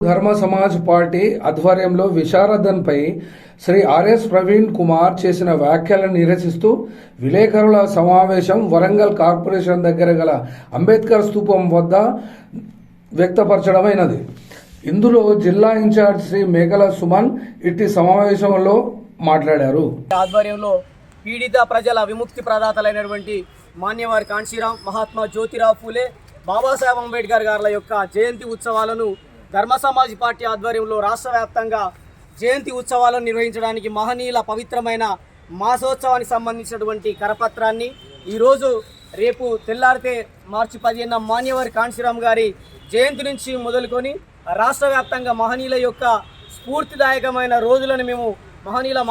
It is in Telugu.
ధర్మ సమాజ్ పార్టీ ఆధ్వర్యంలో విశారదన్పై శ్రీ ఆర్ఎస్ ప్రవీణ్ కుమార్ చేసిన వ్యాఖ్యలను నిరసిస్తూ విలేకరుల సమావేశం వరంగల్ కార్పొరేషన్ దగ్గర గల అంబేద్కర్ స్థూపం వద్ద వ్యక్తపరచడమైనది. ఇందులో జిల్లా ఇన్ఛార్జ్ శ్రీ మేఘల సుమన్ ఇట్టి సమావేశంలో మాట్లాడారు. ఆధ్వర్యంలో పీడిత ప్రజల విముక్తి ప్రదాతలైనటువంటి మాన్యవారి కాంశీరాం మహాత్మా జ్యోతిరావు ఫూలే బాబాసాహెబ్ అంబేద్కర్ గారి యొక్క జయంతి ఉత్సవాలను ధర్మ సమాజ్ పార్టీ ఆధ్వర్యంలో రాష్ట్ర వ్యాప్తంగా జయంతి ఉత్సవాలను నిర్వహించడానికి మహనీయుల పవిత్రమైన మాసోత్సవానికి సంబంధించినటువంటి కరపత్రాన్ని ఈరోజు రేపు తెల్లారితే మార్చి పదిహేన మాన్యవారి కాంశీరామ్ గారి జయంతి నుంచి మొదలుకొని రాష్ట్ర వ్యాప్తంగా మహనీయుల యొక్క స్ఫూర్తిదాయకమైన రోజులను మేము మహనీయుల